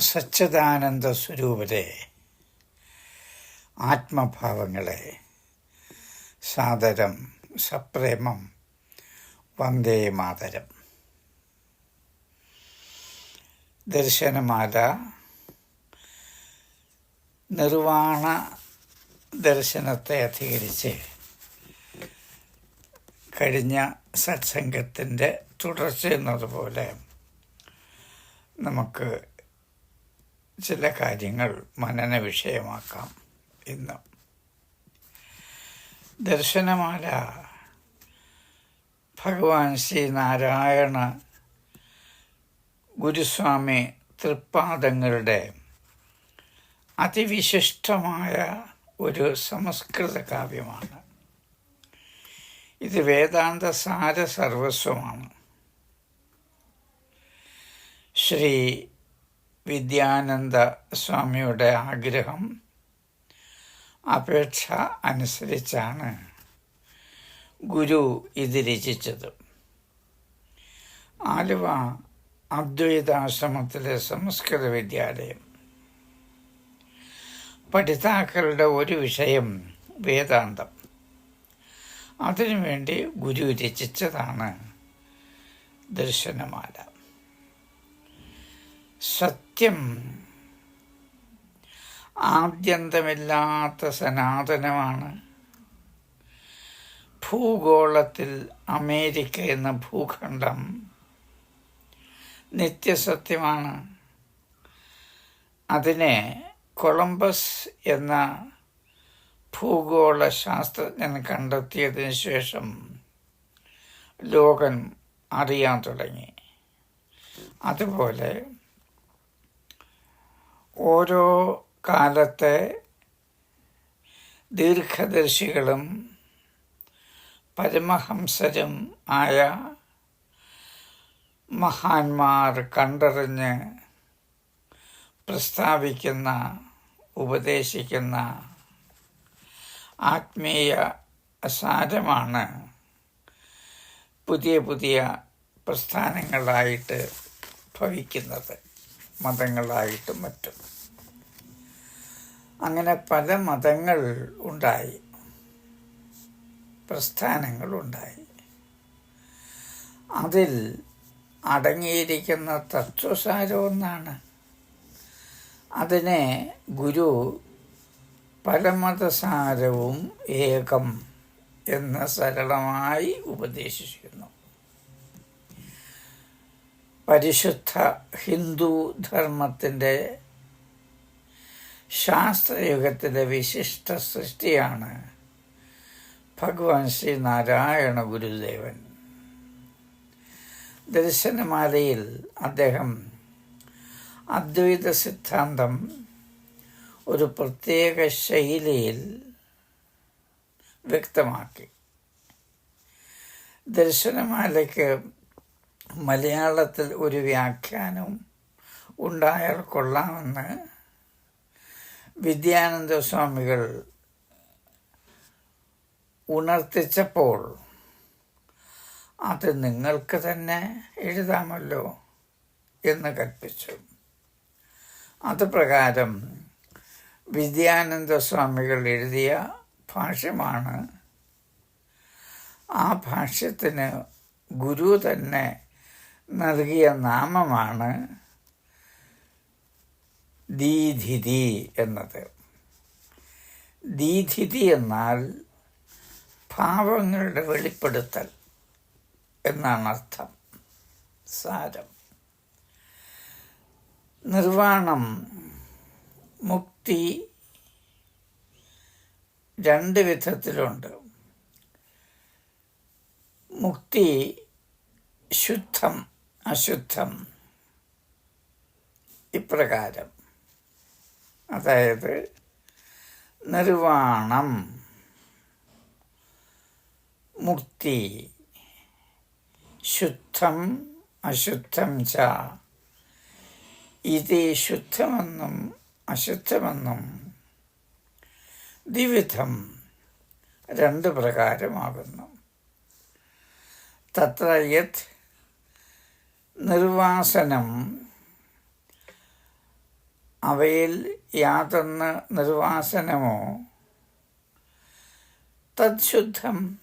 സച്ചിദാനന്ദ സ്വരൂപരെ ആത്മഭാവങ്ങളെ സാദരം സപ്രേമം വന്ദേ മാതരം. ദർശനമാല നിർവാണ ദർശനത്തെ അധികരിച്ച് കഴിഞ്ഞ സത്സംഗത്തിന്റെ തുടർച്ച എന്നതുപോലെ നമുക്ക് ചില കാര്യങ്ങൾ മനന വിഷയമാക്കാം ഇന്ന് ദർശനമാല ഭഗവാൻ ശ്രീനാരായണ ഗുരുസ്വാമി തൃപ്പാദങ്ങളുടെ അതിവിശിഷ്ടമായ ഒരു സംസ്കൃത കാവ്യമാണ്. ഇത് വേദാന്ത സാര സർവസ്വമാണ് ശ്രീ വിദ്യാനന്ദ സ്വാമിയുടെ ആഗ്രഹം അപേക്ഷ അനുസരിച്ചാണ് ഗുരു ഇത് രചിച്ചത്. ആലുവ അദ്വൈതാശ്രമത്തിലെ സംസ്കൃത വിദ്യാലയം. പഠിതാക്കളുടെ ഒരു വിഷയം വേദാന്തം. അതിനുവേണ്ടി ഗുരു രചിച്ചതാണ് ദർശനമാല. സത്യം. ആദ്യന്തമില്ലാത്ത സനാതനമാണ്. ഭൂഗോളത്തിൽ അമേരിക്ക എന്ന ഭൂഖണ്ഡം നിത്യസത്യമാണ്. അതിനെ കൊളംബസ് എന്ന ഭൂഗോള ശാസ്ത്രജ്ഞൻ കണ്ടെത്തിയതിന് ശേഷം ലോകം അറിയാൻ തുടങ്ങി. അതുപോലെ ഓരോ കാലത്തെ ദീർഘദർശികളും പരമഹംസരും ആയ മഹാന്മാർ കണ്ടറിഞ്ഞ് പ്രസ്താവിക്കുന്ന ഉപദേശിക്കുന്ന ആത്മീയ സാരമാണ് പുതിയ പുതിയ പ്രസ്ഥാനങ്ങളായിട്ട് ഭവിക്കുന്നത്. മതങ്ങളായിട്ടും മറ്റും. അങ്ങനെ പല മതങ്ങൾ ഉണ്ടായി. പ്രസ്ഥാനങ്ങളുണ്ടായി അതിൽ അടങ്ങിയിരിക്കുന്ന തത്വസാരമൊന്നാണ് അതിനെ ഗുരു പരമതസാരവും ഏകം എന്ന് സരളമായി ഉപദേശിക്കുന്നു പരിശുദ്ധ ഹിന്ദു ധർമ്മത്തിന്റെ ശാസ്ത്രയുഗത്തിലെ വിശിഷ്ട സൃഷ്ടിയാണ് ഭഗവാൻ ശ്രീ നാരായണ ഗുരുദേവൻ. ദർശനമാലയിൽ അദ്ദേഹം അദ്വൈത സിദ്ധാന്തം ഒരു പ്രത്യേക ശൈലിയിൽ വ്യക്തമാക്കി. ദർശനമാലയ്ക്ക് മലയാളത്തിൽ ഒരു വ്യാഖ്യാനം ഉണ്ടായാൽ കൊള്ളാമെന്ന് വിദ്യാനന്ദ സ്വാമികൾ ഉണർത്തിച്ചപ്പോൾ അത് നിങ്ങൾക്ക് തന്നെ എഴുതാമല്ലോ എന്ന് കൽപ്പിച്ചു. അത് പ്രകാരം വിദ്യാനന്ദ സ്വാമികൾ എഴുതിയ ഭാഷ്യമാണ്. ആ ഭാഷ്യത്തിന് ഗുരു തന്നെ നൽകിയ നാമമാണ് ദീധിതി എന്നത്. ദീധിതി എന്നാൽ ഭാവങ്ങളുടെ വെളിപ്പെടുത്തൽ എന്നാണ് അർത്ഥം. സാരം. നിർവാണം മുക്തി രണ്ട് വിധത്തിലുണ്ട്. മുക്തി ശുദ്ധം അശുദ്ധം. ഇപ്രകാരം. അതായത് നിർവാണം മുക്തി ശുദ്ധം അശുദ്ധം ച. ഇത് ശുദ്ധമെന്നും അശുദ്ധമെന്നും ദ്വിവിധം രണ്ട് പ്രകാരമാകുന്നു. തത്ര യത് നിർവാസനം. അവയിൽ യാതൊന്ന് നിർവാസനമോ? തദ്ശുദ്ധം.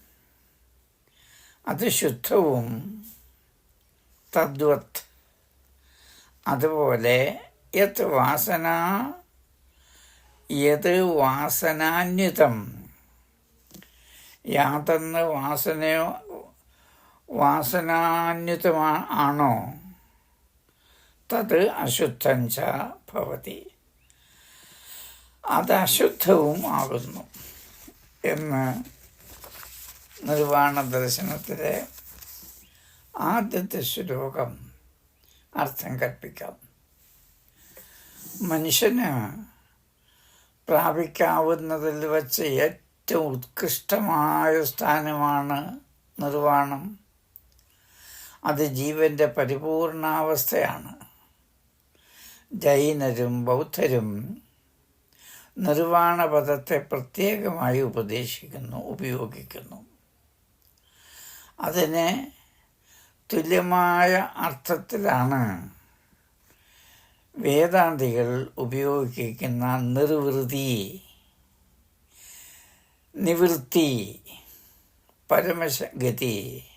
അത് ശുദ്ധവും. തദ്വത്. അതുപോലെ യത് വാസന യത് വാസനാന്യുതം യാതൊന്ന് വാസനയോ വാസനാന്യുതമാ ആണോ തത് അശുദ്ധം ച ഭവതി. അത് അശുദ്ധവും ആകുന്നു എന്ന് നിർവാണ ദർശനത്തിലെ ആദ്യത്തെ ശ്ലോകം അർത്ഥം കൽപ്പിക്കാം. മനുഷ്യന് പ്രാപിക്കാവുന്നതിൽ വച്ച് ഏറ്റവും ഉത്കൃഷ്ടമായ സ്ഥാനമാണ് നിർവാണം. അത് ജീവന്റെ പരിപൂർണാവസ്ഥയാണ്. ജൈനരും ബൗദ്ധരും നിർവാണ പദത്തെ പ്രത്യേകമായി ഉപദേശിക്കുന്നു ഉപയോഗിക്കുന്നു. അതിനെ തുല്യമായ അർത്ഥത്തിലാണ് വേദാന്തികൾ ഉപയോഗിക്കുന്ന നിർവൃതി നിവൃത്തി പരമശഗതി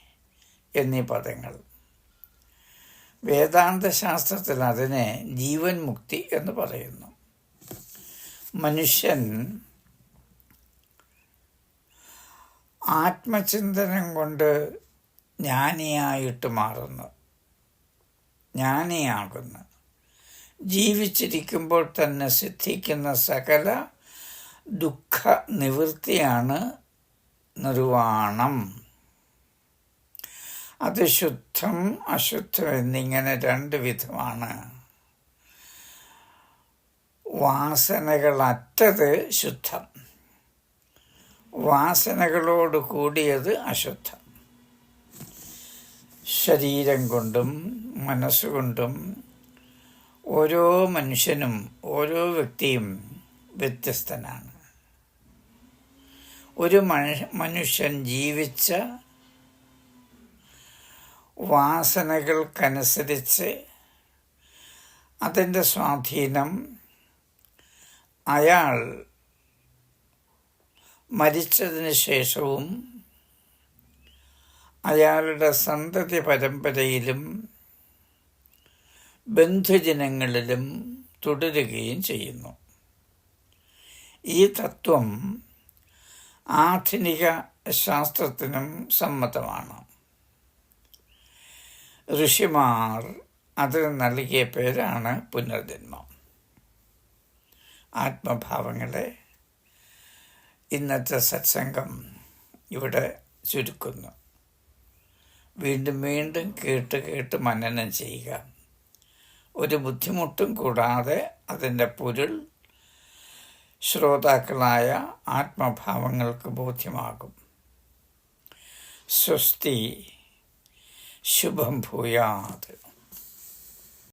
എന്നീ പദങ്ങൾ. വേദാന്ത ശാസ്ത്രത്തിൽ അതിനെ ജീവൻ മുക്തി എന്ന് പറയുന്നു. മനുഷ്യൻ ആത്മചിന്തനം കൊണ്ട് ജ്ഞാനിയായിട്ട് മാറുന്നു. ജ്ഞാനിയാകുന്നു. ജീവിച്ചിരിക്കുമ്പോൾ തന്നെ സിദ്ധിക്കുന്ന സകല ദുഃഖ നിവൃത്തിയാണ് നിർവാണം. അത് ശുദ്ധം അശുദ്ധം എന്നിങ്ങനെ രണ്ട് വിധമാണ്. വാസനകളറ്റത് ശുദ്ധം. വാസനകളോട് കൂടിയത് അശുദ്ധം. ശരീരം കൊണ്ടും മനസ്സുകൊണ്ടും ഓരോ മനുഷ്യനും ഓരോ വ്യക്തിയും വ്യത്യസ്തനാണ്. ഒരു മനുഷ്യൻ ജീവിച്ച വാസനകൾക്കനുസരിച്ച് അതിന്റെ സ്വാധീനം അയാൾ മരിച്ചതിന് ശേഷവും അയാളുടെ സന്തതി പരമ്പരയിലും ബന്ധുജനങ്ങളിലും തുടരുകയും ചെയ്യുന്നു. ഈ തത്വം ആധുനിക ശാസ്ത്രത്തിനും സമ്മതമാണ്. ഋഷിമാർ അതിന് നൽകിയ പേരാണ് പുനർജന്മം. ആത്മഭാവങ്ങളെ ഇന്നത്തെ സത്സംഗം ഇവിടെ ചുരുക്കുന്നു. വീണ്ടും വീണ്ടും കേട്ട് കേട്ട് മനനം ചെയ്യുക. ഒരു ബുദ്ധിമുട്ടും കൂടാതെ അതിന്റെ പൊരുൾ ശ്രോതാക്കളായ ആത്മഭാവങ്ങൾക്ക് ബോധ്യമാകും. സ്വസ്തി 学不一样的。